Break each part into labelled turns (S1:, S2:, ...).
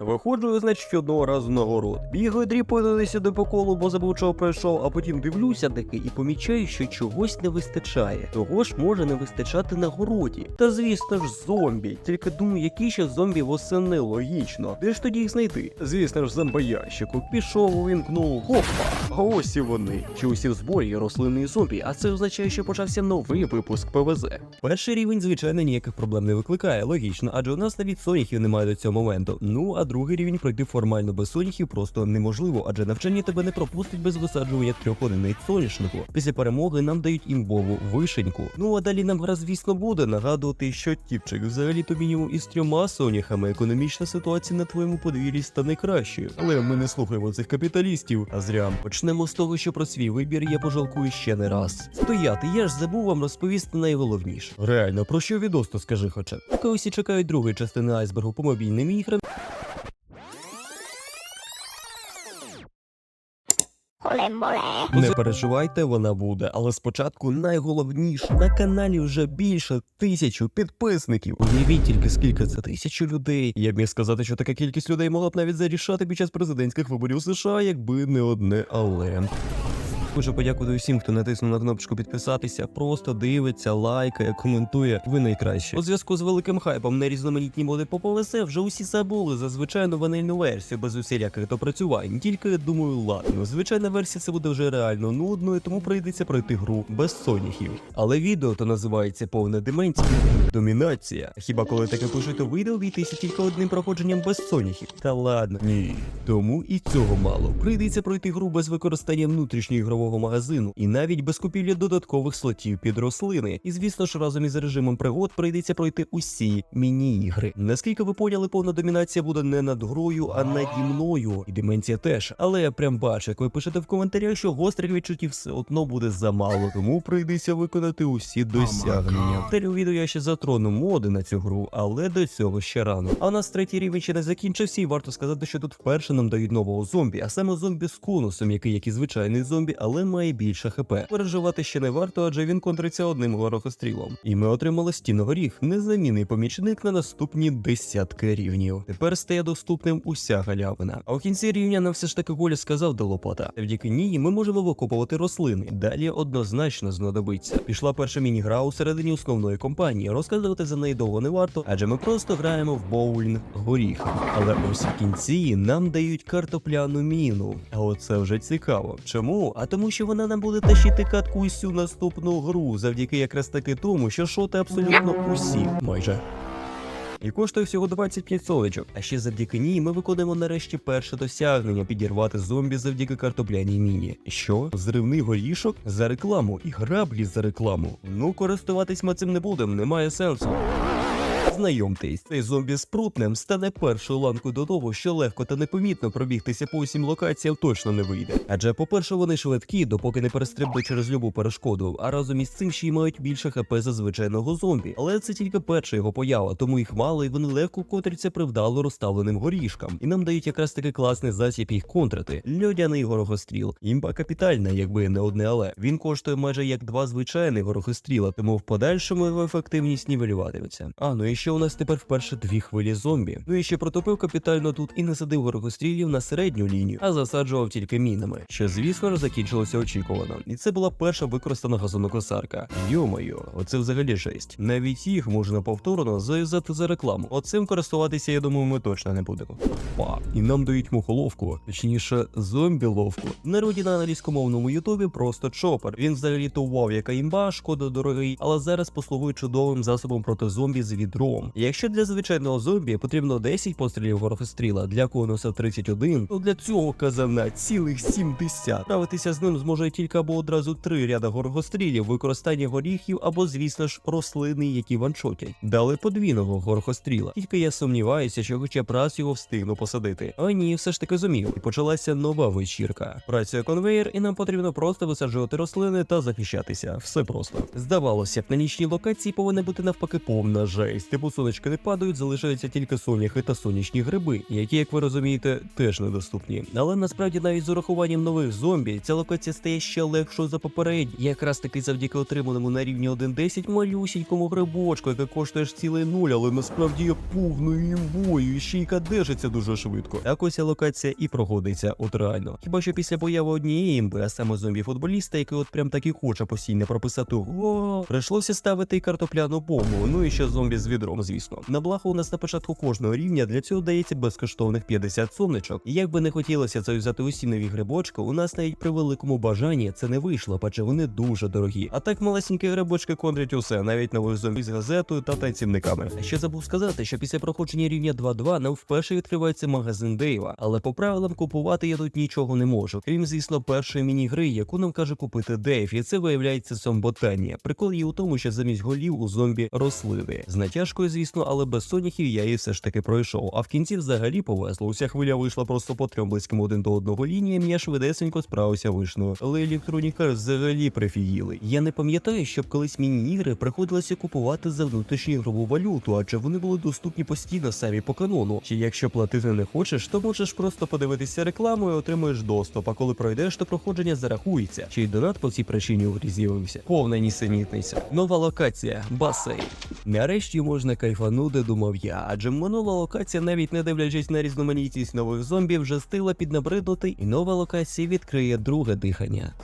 S1: Виходжу, значить, одного разу на город. Бігаю дріпаю сюди по колу, бо забув, чого пройшов, а потім дивлюся таки і помічаю, що чогось не вистачає. Того ж може не вистачати на городі. Та звісно ж, зомбі. Тільки думаю, які ще зомбі восени логічно. Де ж тоді їх знайти? Звісно ж, зомбоящику. Пішов, увімкнув. Хопа! А ось і вони. Чи усі в зборі рослинний зомбі, а це означає, що почався новий випуск ПВЗ. Перший рівень, звичайно, ніяких проблем не викликає, логічно, адже у нас навіть соняхів немає до цього моменту. Ну а другий рівень пройти формально без соняхів просто неможливо, адже навчання тебе не пропустить без висаджування трьох одиниць соняшнику. Після перемоги нам дають імбову вишеньку. Ну а далі нам гра, звісно, буде нагадувати, що тіпчик взагалі то мінімум із трьома соняхами економічна ситуація на твоєму подвір'ї стане кращою. Але ми не слухаємо цих капіталістів. А зря почнемо з того, що про свій вибір я пожалкую ще не раз. Стояти, я ж забув вам розповісти найголовніше. Реально, про що відос, то скажи хоча. Поки усі чекають другої частини айсбергу по мобільним іграм. Не переживайте, вона буде. Але спочатку найголовніше на каналі вже більше тисячу підписників. Уявіть тільки скільки це тисячу людей. Я б міг сказати, що така кількість людей могла б навіть зарішати під час президентських виборів США, якби не одне але. Хочу подякувати усім, хто натиснув на кнопочку підписатися, просто дивиться, лайкає, коментує. Ви найкращі. У зв'язку з великим хайпом на різноманітні моди по ПВС вже усі забули за звичайну ванильну версію без усіляких допрацювань. Тільки думаю, ладно, звичайна версія це буде вже реально нудною, тому прийдеться пройти гру без соняхів. Але відео то називається повна деменція. Домінація. Хіба коли таке пишуть, то вийде обійтися тільки одним проходженням без соняхів? Та ладно, ні. Тому і цього мало. Прийдеться пройти гру без використання внутрішнього ігрового магазину і навіть без купівлі додаткових слотів під рослини. І звісно ж, разом із режимом пригод прийдеться пройти усі міні-ігри. Наскільки ви поняли, повна домінація буде не над грою, а наді мною. І деменція теж. Але я прям бачу, як ви пишете в коментарях, що гострих відчуттів все одно буде замало, тому прийдеться виконати усі досягнення. Далі у відео я ще затрону моди на цю гру, але до цього ще рано. А у нас третій рівень ще не закінчився, і варто сказати, що тут вперше нам дають нового зомбі, а саме зомбі з конусом, який як і звичайний зомбі, але має більше хп. Переживати ще не варто, адже він контриться одним горохострілом. І ми отримали стіногоріх, незамінний помічник на наступні десятки рівнів. Тепер стає доступним уся галявина. А у кінці рівня нам все ж таки Голя сказав до лопата. Завдяки ній ми можемо викопувати рослини. Далі однозначно знадобиться. Пішла перша міні-гра у середині основної компанії. Розказувати за неї довго не варто, адже ми просто граємо в боулінг горіх. Але ось в кінці нам дають картопляну міну. А оце вже цікаво. Чому? А тому, що вона нам буде тащити катку усю наступну гру, завдяки якраз таки тому, що шоти абсолютно усі майже. І коштує всього 25 соличок. А ще завдяки ній ми виконуємо нарешті перше досягнення підірвати зомбі завдяки картопляній міні. Що? Зривний горішок за рекламу і граблі за рекламу. Ну, користуватись ми цим не будемо, немає сенсу. Знайомтесь, цей зомбі з прутнем стане першою ланкою до того, що легко та непомітно пробігтися по усім локаціям точно не вийде. Адже, по-перше, вони швидкі, допоки не перестрибнуть через любу перешкоду, а разом із цим ще й мають більше хп за звичайного зомбі. Але це тільки перша його поява, тому їх мало і вони легко котряться при вдало розставленим горішкам. І нам дають якраз таки класний засіб їх контрити. Льодяний горохостріл. Імба капітальна, якби не одне але. Він коштує майже як два звичайних горохостріла, тому в подальшому його ефективність нівелюватиметься. А ну і ще у нас тепер вперше дві хвилі зомбі. Ну і ще протопив капітально тут і не садив горохострілів на середню лінію, а засаджував тільки мінами. Що звісно закінчилося очікувано. І це була перша використана газонокосарка. Йо-моє, оце взагалі жесть. Навіть їх можна повторно зав'язати за рекламу. Оцим користуватися, я думаю, ми точно не будемо. Па. І нам дають мухоловку, точніше, зомбі-ловку. В народі на англійськомовному ютубі просто чопер. Він взагалі то вау, яка імба, шкода дорогий, але зараз послугує чудовим засобом проти зомбі з відром. Якщо для звичайного зомбі потрібно 10 пострілів горохостріла, для конуса 31, то для цього казана цілих 70. Справитися з ним зможе тільки або одразу три ряда горохострілів, використання горіхів, або, звісно ж, рослини, які ваншотять. Дали подвійного горохостріла. Тільки я сумніваюся, що хоча б раз його встигну посадити. А ні, все ж таки зумів. І почалася нова вечірка. Працює конвейер, і нам потрібно просто висаджувати рослини та захищатися. Все просто. Здавалося б, на нічній локації повинна бути навпаки повна жесть. Ти бо сонечки не падають, залишаються тільки соняхи та сонячні гриби, які, як ви розумієте, теж недоступні. Але насправді навіть з урахуванням нових зомбі ця локація стає ще легшою за попередні. Якраз таки завдяки отриманому на рівні 1.10 малюсінькому грибочку, яке коштує ж цілий нуль, але насправді є повною імбою і ще й кадежиться дуже швидко. Так ось ця локація і проходиться от реально. Хіба що після появи однієї імби, а саме зомбі-футболіста, який от прям так і хоче постійно прописати прийшлося ставити й картопляну бомбу. Ну і ще зомбі з відром, звісно. На благо у нас на початку кожного рівня для цього дається безкоштовних 50 сонечок. І як би не хотілося це взяти усі нові грибочки, у нас навіть при великому бажанні це не вийшло, адже вони дуже дорогі. А так малесенькі грибочки контрять усе, навіть нових зомбі з газетою та танцівниками. Ще забув сказати, що після проходження рівня 2.2 нам вперше відкривається магазин Дейва, але по правилам купувати я тут нічого не можу. Крім звісно, першої міні-гри, яку нам каже купити Дейв, і це виявляється зомботання. Прикол є у тому, що замість голів у зомбі рослини. З натяжкою, звісно, але без соняхів я її все ж таки пройшов. А в кінці взагалі повезло. Уся хвиля вийшла просто по трьом близьким один до одного лініям. Я швидесенько справився вишною. Але електроніка взагалі прифігіли. Я не пам'ятаю, щоб колись міні-ігри приходилося купувати за внутрішню ігрову валюту, адже вони були доступні постійно самі по канону. Чи якщо платити не хочеш, то можеш просто подивитися рекламу і отримуєш доступ. А коли пройдеш, то проходження зарахується. Чи й донат по цій причині у грі з'явився. Повна нісенітниця. Нова локація басейн. Нарешті можна кайфанути, думав я, адже минула локація, навіть не дивлячись на різноманітність нових зомбів, вже стила піднабриднути, і нова локація відкриє друге дихання.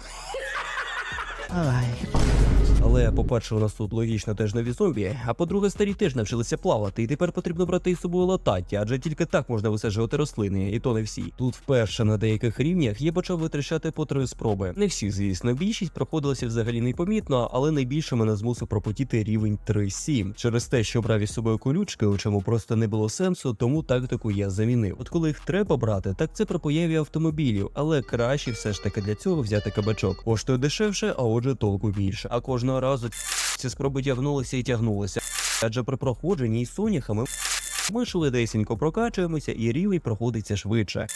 S1: Але, по-перше, у нас тут логічно теж нові зомбі, а по-друге, старі теж навчилися плавати, і тепер потрібно брати із собою лататі, адже тільки так можна висаджувати рослини, і то не всі. Тут вперше на деяких рівнях я почав витрачати по три спроби. Не всі, звісно, більшість проходилася взагалі непомітно, але найбільше мене змусив пропотіти рівень 3-7. Через те, що брав із собою колючки, у чому просто не було сенсу, тому тактику я замінив. От коли їх треба брати, так це при появі автомобілів, але краще все ж таки для цього взяти кабачок. Коштує дешевше, а отже толку більше. А кожного разу ці спроби тягнулися і тягнулися. Адже при проходженні із соняхами ми швидесенько прокачуємося і рівень проходиться швидше.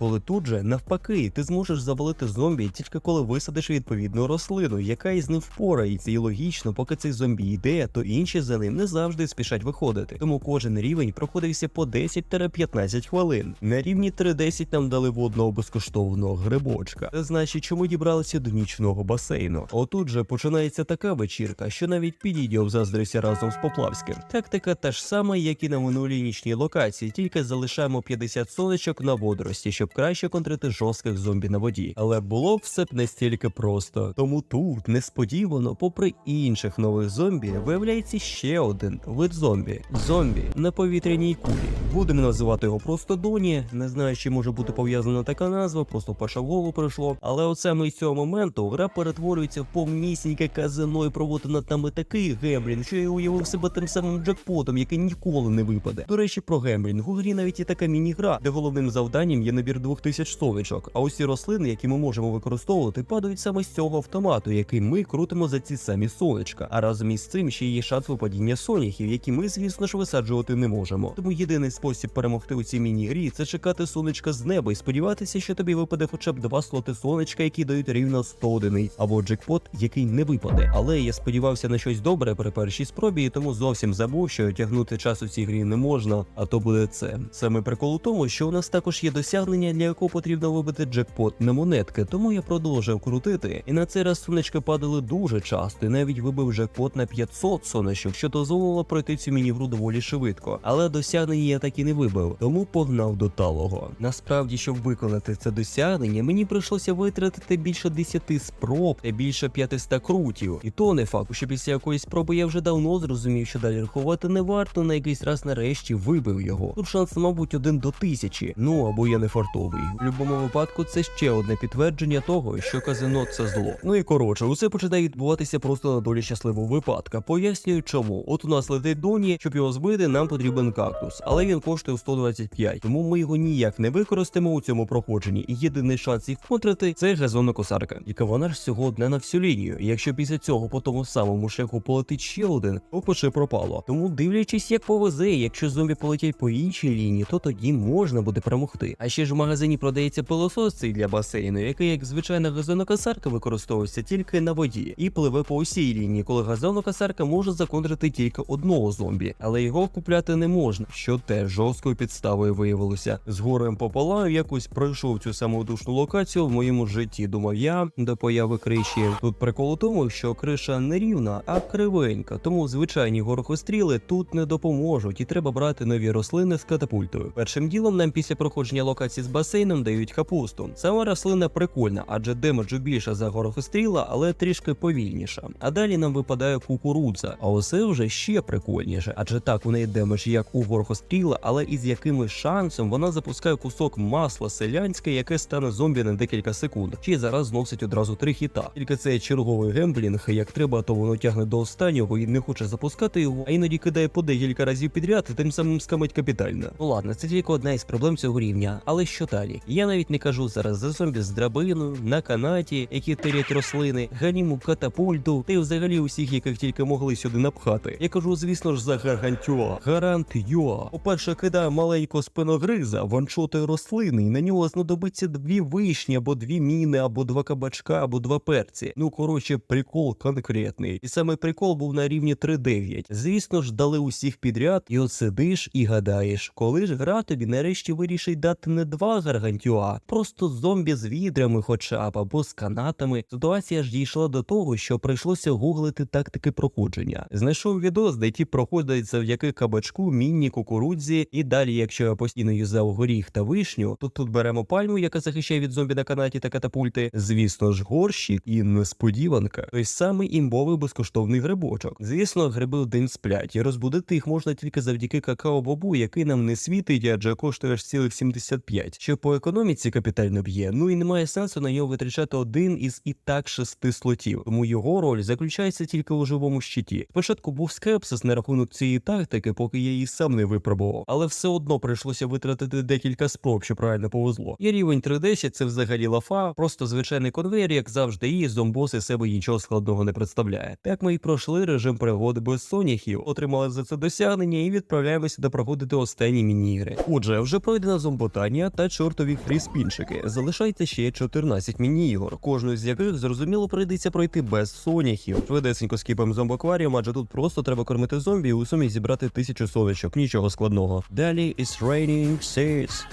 S1: Коли тут же, навпаки, ти зможеш завалити зомбі тільки коли висадиш відповідну рослину, яка із ним впорається, і логічно, поки цей зомбі йде, то інші за ним не завжди спішать виходити. Тому кожен рівень проходився по 10-15 хвилин. На рівні 3.10 нам дали водного безкоштовного грибочка. Це значить, чому дібралися до нічного басейну. Отут же починається така вечірка, що навіть підійдів заздрися разом з Поплавським. Тактика та ж сама, як і на минулій нічній локації, тільки залишаємо 50 сонечок на водорості, щоб краще контрити жорстких зомбі на воді. Але було б все б не стільки просто. Тому тут несподівано, попри інших нових зомбі, виявляється ще один вид зомбі зомбі на повітряній кулі. Будемо називати його просто Доні. Не знаю, чи може бути пов'язана така назва, просто перша в голову прийшло. Але от саме із цього моменту гра перетворюється в повнісіньке казино і проводить над нами такий гемблінг, що я уявив себе тим самим джекпотом, який ніколи не випаде. До речі, про гемблінг. У грі навіть є така міні-гра, де головним завданням є набір 2000 сонечок. А усі рослини, які ми можемо використовувати, падають саме з цього автомату, який ми крутимо за ці самі сонечка. А разом із цим ще є шанс випадіння соняхів, які ми, звісно ж, висаджувати не можемо. Тому єдиний спосіб перемогти у цій міні-грі це чекати сонечка з неба і сподіватися, що тобі випаде хоча б два слоти сонечка, які дають рівно 100 одиниць, або джекпот, який не випаде. Але я сподівався на щось добре при першій спробі, і тому зовсім забув, що тягнути час у цій грі не можна, а то буде це. Саме прикол у тому, що у нас також є досягнення, для якого потрібно вибити джекпот на монетки, тому я продовжив крутити. І на цей раз сонечка падали дуже часто, і навіть вибив джекпот на 500 сонечок, що дозволило пройти цю міні-гру доволі швидко. Але досягнення я так і не вибив, тому погнав до талого. Насправді, щоб виконати це досягнення, мені прийшлося витратити більше 10 спроб та більше 500 крутів. І то не факт, що після якоїсь спроби я вже давно зрозумів, що далі рахувати не варто, на якийсь раз нарешті вибив його. Тут шанс, мабуть, один до тисячі. Ну або я не фартовий. В будь-якому випадку це ще одне підтвердження того, що казино це зло. Ну і коротше, усе починає відбуватися просто на долі щасливого випадка. Пояснюю, чому. От у нас летить доні, щоб його збити, нам потрібен кактус, але він коштує 125, тому ми його ніяк не використаємо у цьому проходженні. І єдиний шанс їх контрити це газонна косарка, яка вона ж всього одне на всю лінію. І якщо після цього по тому самому шляху полетить ще один, то пише пропало. Тому дивлячись, як повезе, якщо зомбі полетять по іншій лінії, то тоді можна буде перемогти. А ще ж магазині продається пилосос цей для басейну, який як звичайна газонокосарка використовується тільки на воді і пливе по усій лінії, коли газонокосарка може законтрити тільки одного зомбі, але його купляти не можна, що теж жорсткою підставою виявилося. З горем пополам якось пройшов цю самодушну локацію в моєму житті. Думав я до появи криші. Тут прикол у тому, що криша не рівна, а кривенька, тому звичайні горохостріли тут не допоможуть, і треба брати нові рослини з катапультою. Першим ділом нам після проходження локації з басейном дають капусту. Сама рослина прикольна, адже демеджу більше за горохостріла, але трішки повільніша. А далі нам випадає кукурудза. А оце вже ще прикольніше, адже так у неї демедж як у горохостріла, але із якимось шансом вона запускає кусок масла селянське, яке стане зомбі на декілька секунд. Чи зараз зносить одразу три хіта. Тільки це черговий гемблінг, як треба, то воно тягне до останнього і не хоче запускати його, а іноді кидає по декілька разів підряд, і тим самим скамить капітально. Ну ладно, це тільки одна із проблем цього рівня. Але що далі? Я навіть не кажу зараз за зомбі з драбиною, на канаті, які тирять рослини, ганіму катапульту, та й взагалі усіх, яких тільки могли сюди напхати. Я кажу, звісно ж, за гаргантюа. Гарант Юа. По-перше, кидає маленького спиногриза, ваншотої рослини, і на нього знадобиться дві вишні, або дві міни, або два кабачка, або два перці. Ну коротше, прикол конкретний. І саме прикол був на рівні 3.9. Звісно ж, дали усіх підряд, і от сидиш і гадаєш, коли ж гра тобі нарешті вирішить дати не два гаргантюа, просто зомбі з відрами, хоча б або з канатами. Ситуація ж дійшла до того, що прийшлося гуглити тактики проходження. Знайшов відос, де ті проходять завдяки кабачку, міні, кукурудзі, і далі, якщо я постійно юзав горіх та вишню, то тут беремо пальму, яка захищає від зомбі на канаті та катапульти. Звісно ж, горщик і несподіванка. Той самий імбовий безкоштовний грибочок. Звісно, гриби день сплять, і розбудити їх можна тільки завдяки какао-бобу, який нам не світить, адже коштує аж цілих 75, що по економіці капітально б'є. Ну і немає сенсу на нього витрачати один із і так шести слотів. Тому його роль заключається тільки у живому щиті. Спочатку був скепсис на рахунок цієї тактики, поки я її сам не випробував, але все одно прийшлося витратити декілька спроб, що правильно повезло. І рівень 3.10 це взагалі лафа, просто звичайний конвейер, як завжди, і зомбос із себе нічого складного не представляє. Так ми і пройшли режим пригоди без соняхів, отримали за це досягнення і відправляємося допроходити останні міні-ігри. Отже, вже пройдено зомботання та чортові фріспінчики. Залишається ще 14 міні-ігор, кожну з яких зрозуміло прийдеться пройти без соняхів. Швидесенько скіпаємо зомбакваріум, адже тут просто треба кормити зомбі і у сумі зібрати тисячу сонечок, нічого складного. Далі is raining seeds.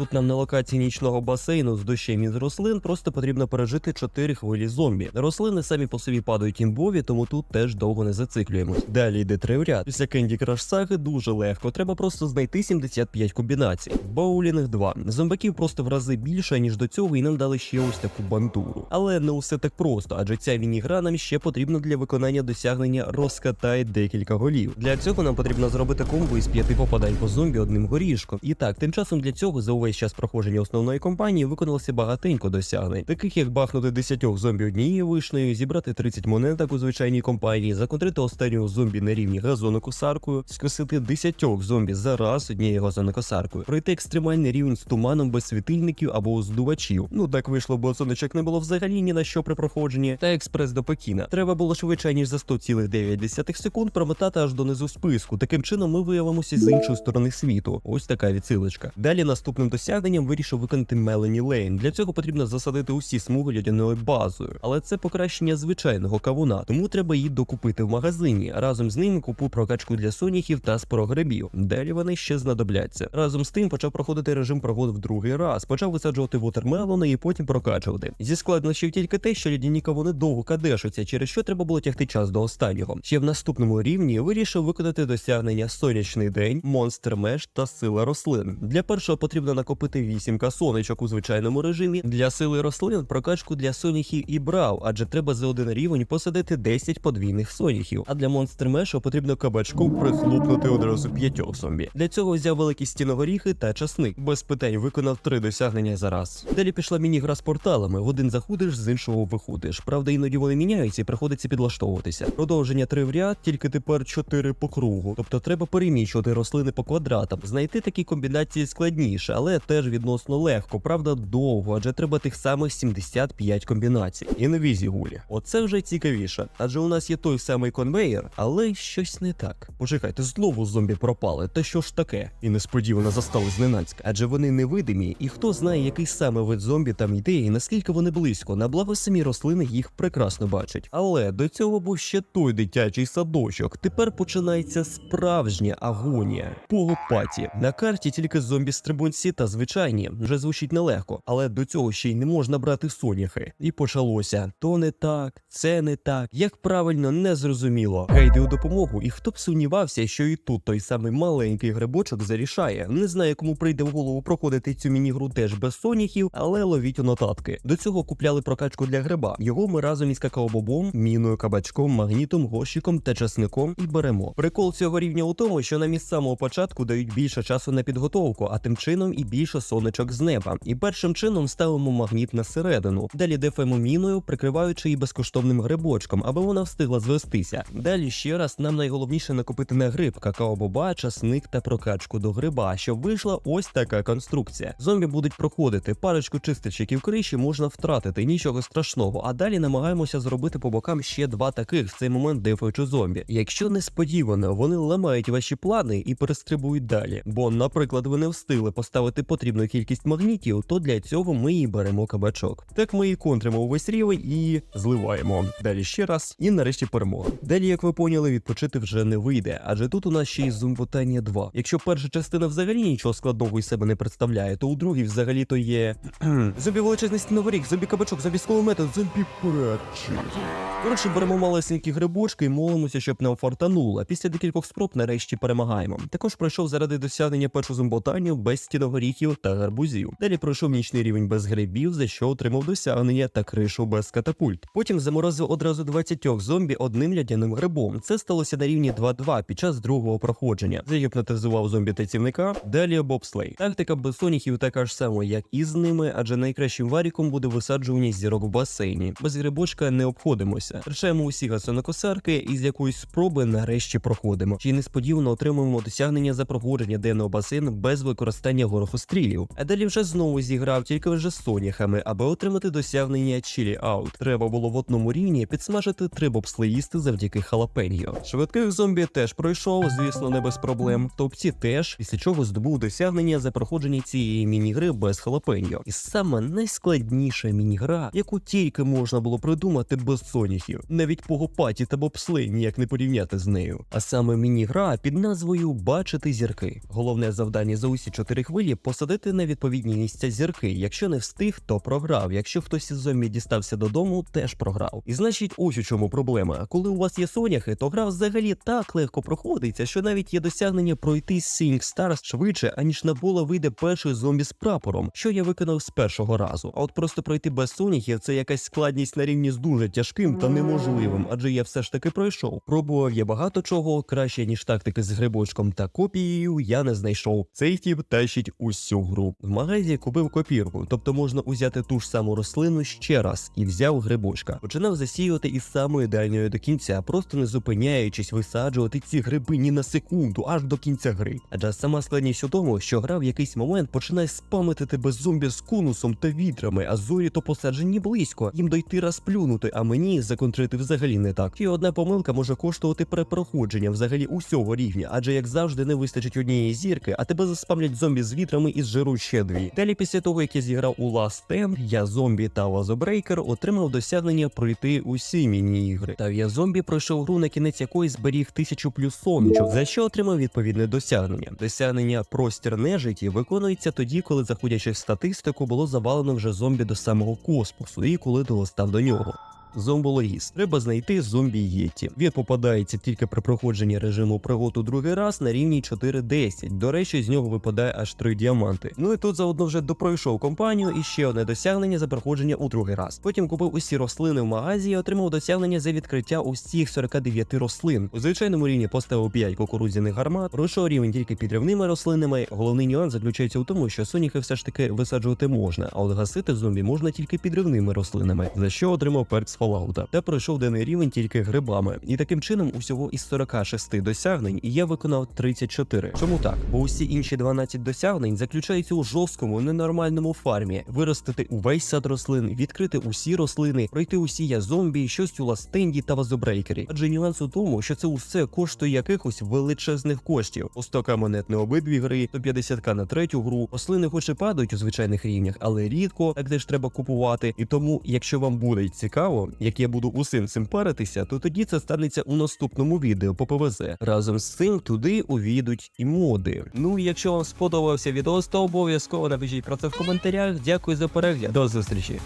S1: Тут нам на локації нічного басейну з дощем із рослин просто потрібно пережити 4 хвилі зомбі. Рослини самі по собі падають імбові, тому тут теж довго не зациклюємось. Далі йде тривряд. Після Candy Crush саги дуже легко. Треба просто знайти 75 комбінацій. Боулінг 2. Зомбаків просто в рази більше, ніж до цього, і нам дали ще ось таку бандуру. Але не усе так просто, адже ця міні-гра нам ще потрібна для виконання досягнення розкатай декілька голів. Для цього нам потрібно зробити комбо із п'яти попадань по зомбі одним горішком. І так, тим часом для цього за увесь час проходження основної кампанії виконалося багатенько досягнень, таких як бахнути 10 зомбі однією вишнею, зібрати 30 монеток у звичайній компанії, законтрити останнього зомбі на рівні газонокосаркою, скосити 10 зомбі за раз однією газонокосаркою, пройти екстремальний рівень з туманом без світильників або здувачів. Ну так вийшло, бо сонечок не було взагалі ні на що при проходженні, та експрес до Пекіна. Треба було швидше ніж за 100,9 секунд промотати аж донизу списку. Таким чином ми виявимося з іншої сторони світу. Ось така відсилочка. Далі наступним досягненням вирішив виконати Мелані Лейн. Для цього потрібно засадити усі смуги льодяною базою, але це покращення звичайного кавуна, тому треба її докупити в магазині. Разом з ним купу прокачку для соняхів та спорогребів. Далі вони ще знадобляться. Разом з тим почав проходити режим пригод в другий раз, почав висаджувати вотермелони і потім прокачувати. Зі складнощів тільки те, що льодяні кавуни довго кадешуться, через що треба було тягти час до останнього. Ще в наступному рівні вирішив виконати досягнення сонячний день, монстр меш та сила рослин. Для першого потрібно накопити 8 сонечок у звичайному режимі. Для сили рослин прокачку для соняхів і брав, адже треба за один рівень посадити 10 подвійних соняхів. А для монстр мешу потрібно кабачку прихлопнути одразу п'ятьох зомбі. Для цього взяв великі стіногоріхи та часник. Без питань виконав три досягнення за раз. Далі пішла міні-гра з порталами. В один заходиш, з іншого виходиш. Правда, іноді вони міняються і приходиться підлаштовуватися. Продовження три в ряд, тільки тепер чотири по кругу. Тобто треба переміщувати рослини по квадратам. Знайти такі комбінації складніше, але але теж відносно легко, правда, довго, адже треба тих самих 75 комбінацій. І нові зігулі. Оце вже цікавіше, адже у нас є той самий конвейер, але щось не так. Почекайте, знову зомбі пропали. Та що ж таке? І несподівано застали зненацька, адже вони невидимі, і хто знає, який саме вид зомбі там йде, і наскільки вони близько. На благо самі рослини їх прекрасно бачать. Але до цього був ще той дитячий садочок. Тепер починається справжня агонія. Погопаті. На карті тільки зомбі-стрибунці та звичайні. Вже звучить нелегко, але до цього ще й не можна брати соняхи. І почалося. То не так, це не так. Як правильно, не зрозуміло. Гайди у допомогу, і хто б сумнівався, що і тут той самий маленький грибочок зарішає. Не знаю, кому прийде в голову проходити цю міні-гру теж без соняхів, але ловіть у нотатки. До цього купляли прокачку для гриба. Його ми разом із какаобобом, міною, кабачком, магнітом, горщиком та часником і беремо. Прикол цього рівня у тому, що нам із початку дають більше часу на підготовку, а тим чином і більше сонечок з неба. І першим чином ставимо магніт на середину. Далі дефаємо міною, прикриваючи її безкоштовним грибочком, аби вона встигла звестися. Далі ще раз нам найголовніше накопити на гриб, какао-боба, часник та прокачку до гриба, щоб вийшла ось така конструкція. Зомбі будуть проходити, парочку чистильщиків криші можна втратити, нічого страшного. А далі намагаємося зробити по бокам ще два таких в цей момент дефаючи зомбі. Якщо несподівано вони ламають ваші плани і перестрибують далі. Бо, наприклад, ви не встигли поставити потрібну кількість магнітів, то для цього ми і беремо кабачок. Так ми і контримо увесь рівень і зливаємо. Далі ще раз, і нарешті перемога. Далі, як ви поняли, відпочити вже не вийде, адже тут у нас ще й зомботання 2. Якщо перша частина взагалі нічого складного із себе не представляє, то у другій взагалі то є зомбі величезний стіновий зомбі кабачок, зомбі скулемети, зомбі прачі. Коротше, беремо малесенькі грибочки і молимося, щоб не офартануло. Після декількох спроб нарешті перемагаємо. Також пройшов заради досягнення першу зомботанню без стіногоріхів та гарбузів. Далі пройшов нічний рівень без грибів, за що отримав досягнення та кришу без катапульт. Потім заморозив одразу 20 зомбі одним лядяним грибом. Це сталося на рівні 2-2 під час другого проходження. Загіпнотизував зомбі тацівника. Далі бобслей. Тактика без соніхів така ж сама, як і з ними, адже найкращим варіком буде висаджування зірок в басейні. Без грибочка не обходимося. Рішаємо усі гасонокосарки і з якоїсь спроби нарешті проходимо. Чи несподівано отримуємо досягнення за проходження денного басейну без використання горохострілів. А далі вже знову зіграв тільки вже з соняхами, аби отримати досягнення чілі аут. Треба було в одному рівні підсмажити три бобслеїсти завдяки халапеньо. Швидких зомбі теж пройшов, звісно, не без проблем. Топці теж, після чого здобув досягнення за проходження цієї міні-гри без халапеньо. І саме найскладніша міні-гра, яку тільки можна було придумати без соняхів. Навіть погопаті та бобслей ніяк не порівняти з нею. А саме міні-гра під назвою Бачити зірки. Головне завдання за усі чотири хвилі посадити на відповідні місця зірки. Якщо не встиг, то програв. Якщо хтось із зомбі дістався додому, теж програв. І значить, ось у чому проблема. Коли у вас є соняхи, то гра взагалі так легко проходиться, що навіть є досягнення пройти Sing Stars швидше, аніж на поле вийде перший зомбі з прапором, що я виконав з першого разу. А от просто пройти без соняхів це якась складність на рівні з дуже тяжким та неможливим, адже я все ж таки пройшов. Пробував я багато чого, краще ніж тактики з грибочком та копією, я не знайшов. Цей тіп тащить усю гру. В магазі купив копірку, тобто можна узяти ту ж саму рослину ще раз і взяв грибочка. Починав засіювати із самої дальньої до кінця, просто не зупиняючись висаджувати ці гриби ні на секунду, аж до кінця гри. Адже сама складність у тому, що гра в якийсь момент починає спамити тебе зомбі з конусом та вітрами, а зорі то посаджені близько. Їм дойти раз плюнути, а мені законтрити взагалі не так. І одна помилка може коштувати перепроходження взагалі усього рівня, адже як завжди не вистачить однієї зірки, а тебе заспамлять зомбі з вітрами і зжируть ще дві. Далі, після того як я зіграв у Last Stand, я зомбі та Вазобрейкер отримав досягнення пройти усі міні-ігри. Та я зомбі пройшов гру на кінець якої зберіг тисячу плюс сонечок, за що отримав відповідне досягнення. Досягнення простір нежиті виконується тоді, коли заходячи в статистику, було завалено вже зомбі до самого космосу, і коли долистав до нього. Зомбологіст. Треба знайти зомбі Єті. Він попадається тільки при проходженні режиму пригод у другий раз на рівні 4.10. До речі, з нього випадає аж 3 діаманти. Ну і тут заодно вже допройшов компанію і ще одне досягнення за проходження у другий раз. Потім купив усі рослини в магазі і отримав досягнення за відкриття усіх 49 рослин. У звичайному рівні поставив 5 кукурудзяних гармат, пройшов рівень тільки підривними рослинами. Головний нюанс заключається у тому, що соніхи все ж таки висаджувати можна, а от гасити зомбі можна тільки підривними рослинами, за що отримав перк з Fallout, та пройшов даний рівень тільки грибами. І таким чином, усього із 46 досягнень я виконав 34. Чому так? Бо усі інші 12 досягнень заключаються у жорсткому, ненормальному фармі: виростити увесь сад рослин, відкрити усі рослини, пройти усі я зомбі, щось у ластенді та вазобрейкері. Адже нюанс у тому, що це усе коштує якихось величезних коштів. По 100к монет на обидві гри, 150к на третю гру. Рослини хоч і падають у звичайних рівнях, але рідко, так де ж треба купувати. І тому, якщо вам буде цікаво, як я буду усім цим паритися, то тоді це станеться у наступному відео по ПВЗ. Разом з цим туди увійдуть і моди. Ну і якщо вам сподобався відео, то обов'язково напишіть про це в коментарях. Дякую за перегляд. До зустрічі.